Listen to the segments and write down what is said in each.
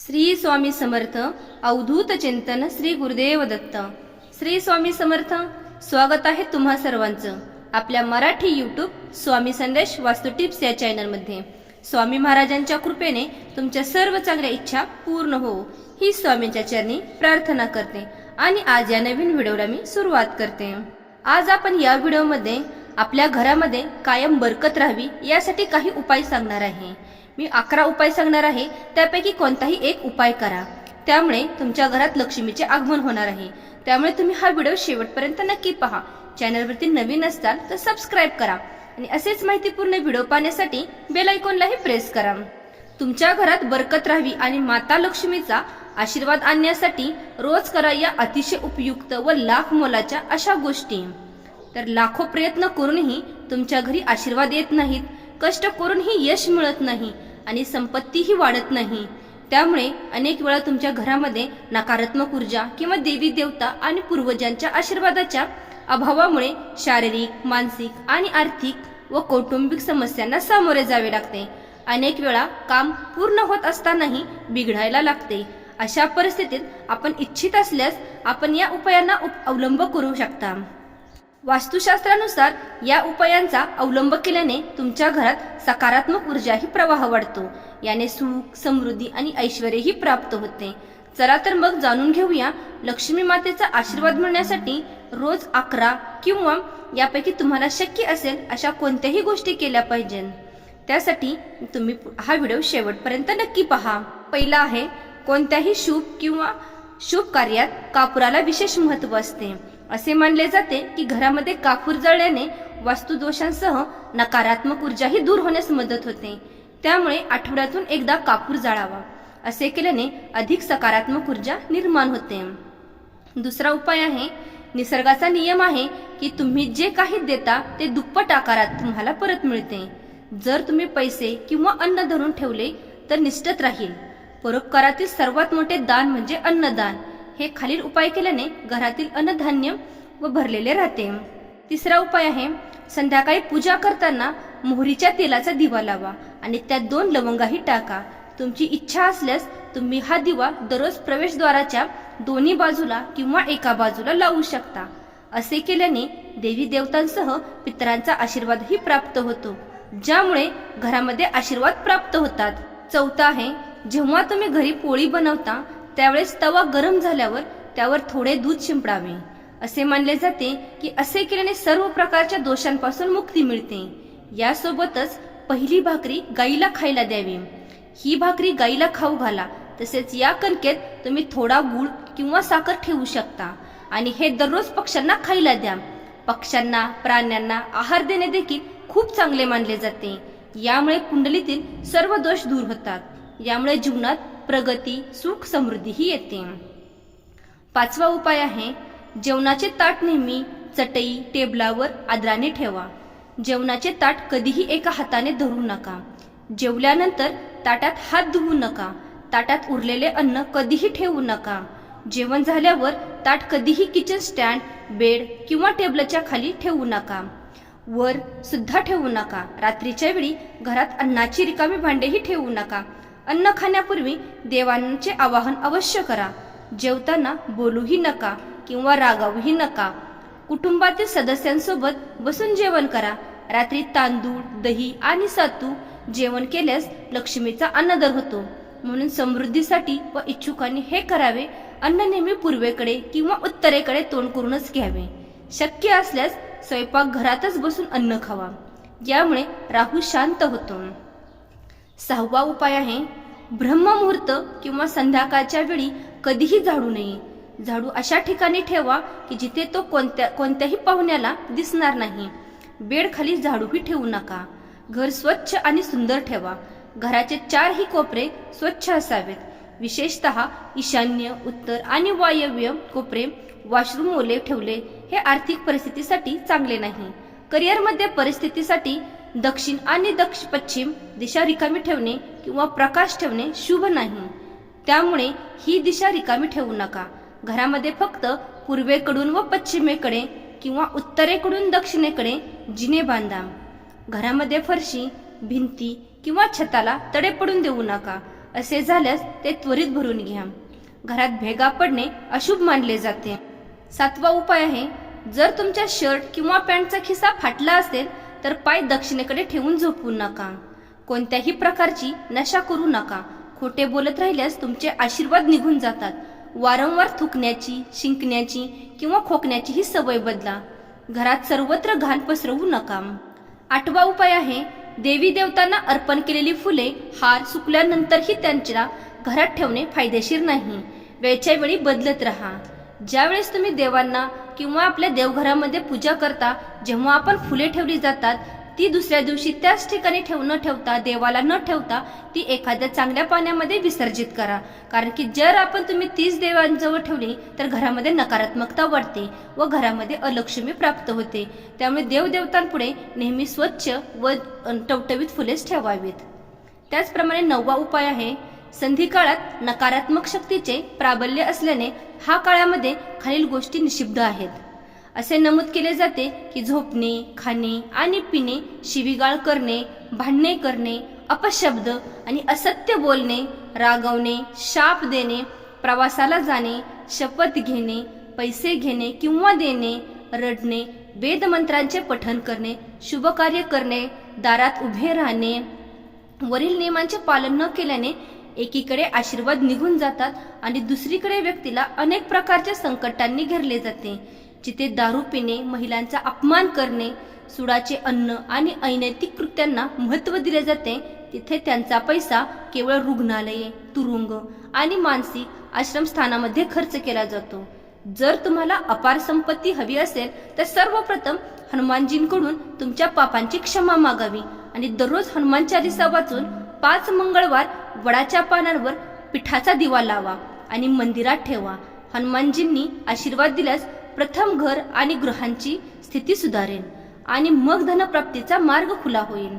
श्री स्वामी समर्थ अवधूत चिंतन श्री गुरुदेव दत्त. श्री स्वामी समर्थ स्वागत आहे तुम्हा सर्वांचं आपल्या मराठी यूट्यूब स्वामी संदेश वास्तू टिप्स या चॅनलमध्ये स्वामी महाराजांच्या कृपेने तुमच्या सर्व चांगल्या इच्छा पूर्ण हो ही स्वामींच्या चरणी प्रार्थना करते आणि आज या नवीन व्हिडिओला मी सुरुवात करते. आज आपण या व्हिडिओमध्ये आपल्या घरामध्ये कायम बरकत राहावी यासाठी काही उपाय सांगणार आहे. मी अकरा उपाय सांगणार आहे. त्यापैकी कोणताही एक उपाय करा. त्यामुळे तुमच्या घरात लक्ष्मीचे आगमन होणार आहे. त्यामुळे तुम्ही हा व्हिडिओ शेवटपर्यंत नक्की पहा. चॅनलवरती नवीन असताल तर सबस्क्राईब करा. आणि असेच माहितीपूर्ण व्हिडिओ पाहण्यासाठी बेल आयकॉनलाही प्रेस करा. तुमच्या घरात बरकत राहावी आणि माता लक्ष्मीचा आशीर्वाद आणण्यासाठी रोज करा या अतिशय उपयुक्त व लाख मोलाच्या अशा गोष्टी. तर लाखो प्रयत्न करूनही तुमच्या घरी आशीर्वाद येत नाहीत. कष्ट करूनही यश मिळत नाही. आणि संपत्तीही वाढत नाही. त्यामुळे अनेक वेळा तुमच्या घरामध्ये नकारात्मक ऊर्जा किंवा देवी देवता आणि पूर्वजांच्या आशीर्वादाच्या अभावामुळे शारीरिक मानसिक आणि आर्थिक व कौटुंबिक समस्यांना सामोरे जावे लागते. अनेक वेळा काम पूर्ण होत असतानाही बिघडायला लागते. अशा परिस्थितीत आपण इच्छित असल्यास आपण या उपायांना उप- अवलंब करू शकता. वास्तुशास्त्रानुसार या उपायांचा अवलंब केल्याने तुमच्या घरात सकारात्मक ऊर्जाही प्रवाह वाढतो. याने सुख समृद्धी आणि ऐश्वर्यही प्राप्त होते. चला तर मग जाणून घेऊया लक्ष्मी मातेचा आशीर्वाद मिळण्यासाठी रोज अकरा किंवा यापैकी तुम्हाला शक्य असेल अशा कोणत्याही गोष्टी केल्या पाहिजेत त्यासाठी तुम्ही हा व्हिडिओ शेवटपर्यंत नक्की पहा. पहिला आहे कोणत्याही शुभ किंवा शुभ कार्यात कापुराला विशेष महत्त्व असते. असे मानले जाते की घरामध्ये कापूर जळल्याने वास्तुदोषांसह नकारात्मक ऊर्जाही दूर होण्यास मदत होते. त्यामुळे आठवड्यातून एकदा कापूर जाळावा. असे केल्याने अधिक सकारात्मक ऊर्जा निर्माण होते. दुसरा उपाय आहे निसर्गाचा नियम आहे की तुम्ही जे काही देता ते दुप्पट आकारात तुम्हाला परत मिळते. जर तुम्ही पैसे किंवा अन्न धरून ठेवले तर निष्ठत राहील. परोपकारातील सर्वात मोठे दान म्हणजे अन्नदान. हे खालील उपाय केल्याने घरातील अन्नधान्य व भरलेले राहते. तिसरा उपाय आहे संध्याकाळी पूजा करताना मोहरीच्या तेलाचा दिवा लावा आणि त्यात दोन लवंगाही टाका. तुमची इच्छा असल्यास तुम्ही हा दिवा दररोज प्रवेशद्वाराच्या दोन्ही बाजूला किंवा एका बाजूला लावू शकता. असे केल्याने देवी देवतांसह पितरांचा आशीर्वादही प्राप्त होतो ज्यामुळे घरामध्ये आशीर्वाद प्राप्त होतात. चौथा आहे जेव्हा तुम्ही घरी पोळी बनवता त्यावेळेस तवा गरम झाल्यावर त्यावर थोडे दूध शिंपडावे. असे मानले जाते की असे केल्याने सर्व प्रकारच्या दोषांपासून मुक्ती मिळते. यासोबतच पहिली भाकरी गाईला खायला द्यावी. ही भाकरी गाईला खाऊ घाला. तसेच या कणकेत तुम्ही थोडा गुळ किंवा साखर ठेवू शकता. आणि हे दररोज पक्ष्यांना खायला द्या. पक्ष्यांना प्राण्यांना आहार देणे देखील खूप चांगले मानले जाते. यामुळे कुंडलीतील सर्व दोष दूर होतात. यामुळे जीवनात प्रगती सुख समृद्धीही येते. पाचवा उपाय आहे जेवणाचे ताट नेहमी चटई टेबलावर आदराने ठेवा. जेवणाचे ताट कधीही एका हाताने धरू नका. जेवल्यानंतर ताटात हात धुवू नका. ताटात उरलेले अन्न कधीही ठेवू नका. जेवण झाल्यावर ताट कधीही किचन स्टँड बेड किंवा टेबलच्या खाली ठेवू नका. वर सुद्धा ठेवू नका. रात्रीच्या वेळी घरात अन्नाची रिकामी भांडेही ठेवू नका. अन्न खाण्यापूर्वी देवांचे आवाहन अवश्य करा. जेवताना बोलूही नका किंवा रागावूही नका. कुटुंबातील सदस्यांसोबत बसून जेवण करा. रात्री तांदूळ दही आणि सातू जेवण केल्यास लक्ष्मीचा अनादर होतो. म्हणून समृद्धीसाठी व इच्छुकांनी हे करावे. अन्न नेहमी पूर्वेकडे किंवा उत्तरेकडे तोंड करूनच घ्यावे. शक्य असल्यास स्वयंपाक घरातच बसून अन्न खावा. यामुळे राहू शांत होतो. सहावा उपाय आहे ब्रह्ममुहूर्त किंवा संध्याकाळच्या वेळी कधीही झाडू नये. झाडू अशा ठिकाणी ठेवा की जिथे तो कोणत्या कोणत्याही पाहुण्याला दिसणार नाही. बेडखाली झाडूही ठेवू नका. घर स्वच्छ आणि सुंदर ठेवा. घराचे चारही कोपरे स्वच्छ असावेत. विशेषतः ईशान्य उत्तर आणि वायव्य कोपरे वॉशरूम ओले ठेवले हे आर्थिक परिस्थितीसाठी चांगले नाही. करिअरमध्ये परिस्थितीसाठी दक्षिण आणि दक्ष पश्चिम दिशा रिकामी ठेवणे किंवा प्रकाश ठेवणे शुभ नाही. त्यामुळे ही दिशा रिकामी ठेवू नका. घरामध्ये फक्त पूर्वेकडून व पश्चिमेकडे किंवा उत्तरेकडून दक्षिणेकडे जिने बांधा. घरामध्ये फरशी भिंती किंवा छताला तडे पडून देऊ नका. असे झाल्यास ते त्वरित भरून घ्या. घरात भेगा पडणे अशुभ मानले जाते. सातवा उपाय आहे जर तुमच्या शर्ट किंवा पॅन्टचा खिसा फाटला असेल तर पाय दक्षिणेकडे ठेवून झोपू नका. कोणत्याही प्रकारची नशा करू नका. खोटे बोलत राहिल्यास तुमचे आशीर्वाद निघून जातात. वारंवार थुकण्याची शिंकण्याची किंवा खोकण्याची ही सवय बदला. घरात सर्वत्र घाण पसरवू नका. आठवा उपाय आहे देवी देवतांना अर्पण केलेली फुले हार सुकल्यानंतरही त्यांच्या घरात ठेवणे फायदेशीर नाही. वेळच्या वेळी बदलत राहा. ज्यावेळेस तुम्ही देवांना किंवा आपल्या देवघरामध्ये पूजा करता जेव्हा आपण फुले ठेवली जातात ती दुसऱ्या दिवशी त्याच ठिकाणी ठेव न ठेवता देवाला न ठेवता ती एखाद्या चांगल्या पाण्यामध्ये विसर्जित करा. कारण की जर आपण तुम्ही तीच देवांजवळ ठेवली तर घरामध्ये नकारात्मकता वाढते व घरामध्ये अलक्ष्मी प्राप्त होते. त्यामुळे देवदेवतांपुढे नेहमी स्वच्छ व टवटवीत फुलेच ठेवावीत. त्याचप्रमाणे नववा उपाय आहे संधी काळात नकारात्मक शक्तीचे प्राबल्य असल्याने हा काळामध्ये खालील गोष्टी निषिद्ध आहेत. असे नमूद केले जाते की झोपणे खाणे आणि पिणे शिवीगाळ करणे भांडणे करणे अपशब्द आणि असत्य बोलणे रागवणे शाप देणे प्रवासाला जाणे शपथ घेणे पैसे घेणे किंवा देणे रडणे वेदमंत्रांचे पठण करणे शुभकार्य करणे दारात उभे राहणे वरील नियमांचे पालन न केल्याने एकीकडे आशीर्वाद निघून जातात आणि दुसरीकडे व्यक्तीला अनेक प्रकारच्या संकटांनी घेरले जाते जिथे दारू पिणे महिलांचा अपमान करणे सुडाचे अन्न आणि अनैतिक कृत्यांना महत्त्व दिले जाते तिथे त्यांचा पैसा केवळ रुग्णालये तुरुंग आणि मानसिक आश्रमस्थानामध्ये खर्च केला जातो. जर तुम्हाला अपार संपत्ती हवी असेल तर सर्वप्रथम हनुमानजींकडून तुमच्या पापांची क्षमा मागावी आणि दररोज हनुमान चालिसा वाचून पाच मंगळवार वडाच्या पानांवर पिठाचा दिवा लावा आणि मंदिरात ठेवा. हनुमानजींनी आशीर्वाद दिल्यास प्रथम घर आणि गृहांची स्थिती सुधारेल आणि मग धनप्राप्तीचा मार्ग खुला होईल.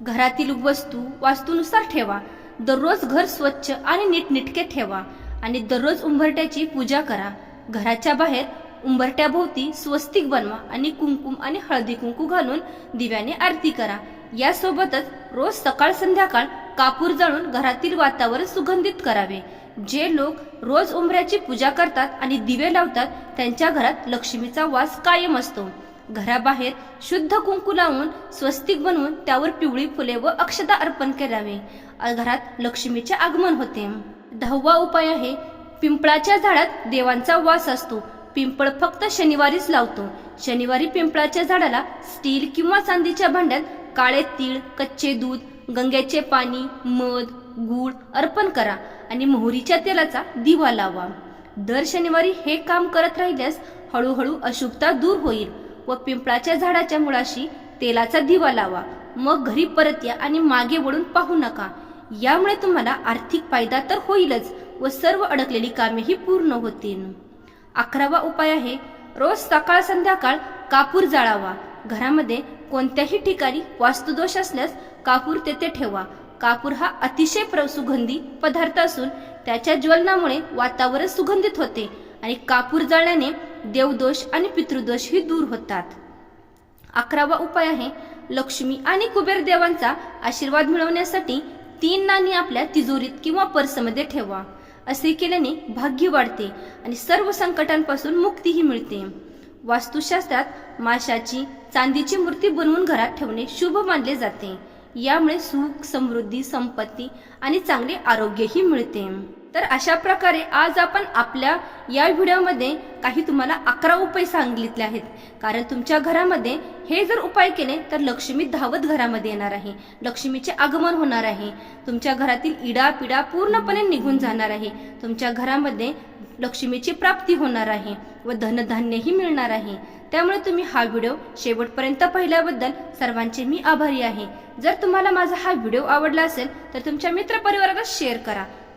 घरातील वस्तू वास्तूनुसार ठेवा. दररोज घर स्वच्छ आणि नीटनिटके ठेवा आणि दररोज उंबरट्याची पूजा करा. घराच्या बाहेर उंबरट्याभोवती स्वस्तिक बनवा आणि कुंकुम आणि हळदी कुंकू घालून दिव्याने आरती करा. यासोबतच रोज सकाळ संध्याकाळ कापूर जाळून घरातील वातावरण सुगंधित करावे. जे लोक रोज उंबऱ्याची पूजा करतात आणि दिवे लावतात त्यांच्या घरात लक्ष्मीचा वास कायम असतो. घराबाहेर शुद्ध कुंकू लावून स्वस्तिक बनवून त्यावर पिवळी फुले व अक्षता अर्पण करावे. घरात लक्ष्मीचे आगमन होते. दहावा उपाय आहे पिंपळाच्या झाडात देवांचा वास असतो. पिंपळ फक्त शनिवारीच लावतो. शनिवारी पिंपळाच्या झाडाला स्टील किंवा चांदीच्या भांड्यात काळे तीळ कच्चे दूध गंग्याचे पाणी मध गूळ अर्पण करा आणि मोहरीच्या तेलाचा दिवा लावा. दर शनिवारी हे काम करत राहिल्यास हळूहळू अशुभता दूर होईल व पिंपळाच्या झाडाच्या मुळाशी तेलाचा दिवा लावा. मग घरी परत या आणि मागे वळून पाहू नका. यामुळे तुम्हाला आर्थिक फायदा तर होईलच व सर्व अडकलेली कामेही पूर्ण होतील. अकरावा उपाय आहे रोज सकाळ संध्याकाळ कापूर जाळावा. घरामध्ये कोणत्याही ठिकाणी वास्तुदोष असल्यास कापूर तेथे ठेवा. कापूर हा अतिशय सुगंधी पदार्थ असून त्याच्या ज्वलनामुळे वातावरण सुगंधित होते आणि कापूर जाळल्याने देवदोष आणि पितृदोष ही दूर होतात. अकरावा उपाय आहे लक्ष्मी आणि कुबेर देवांचा आशीर्वाद मिळवण्यासाठी तीन नाणी आपल्या तिजोरीत किंवा पर्समध्ये ठेवा. असे केल्याने भाग्य वाढते आणि सर्व संकटांपासून मुक्तीही मिळते. वास्तुशास्त्रात माशाची चांदीची मूर्ती बनवून घरात ठेवणे शुभ मानले जाते. यामुळे सुख समृद्धी संपत्ती आणि चांगले आरोग्यही मिळते. तर अशा प्रकारे आज आपण आपल्या या व्हिडिओमध्ये काही तुम्हाला अकरा उपाय सांगितले आहेत. कारण तुमच्या घरामध्ये हे जर उपाय केले तर लक्ष्मी धावत घरामध्ये येणार आहे. लक्ष्मीचे आगमन होणार आहे. तुमच्या घरातील इडा पिडा पूर्णपणे निघून जाणार आहे. तुमच्या घरामध्ये लक्ष्मीची प्राप्ती होणार आहे व धनधान्यही मिळणार आहे. त्यामुळे तुम्ही हा व्हिडिओ शेवटपर्यंत पाहिल्याबद्दल सर्वांचे मी आभारी आहे. जर तुम्हाला माझा हा व्हिडिओ आवडला असेल तर तुमच्या मित्रपरिवाराला शेअर करा.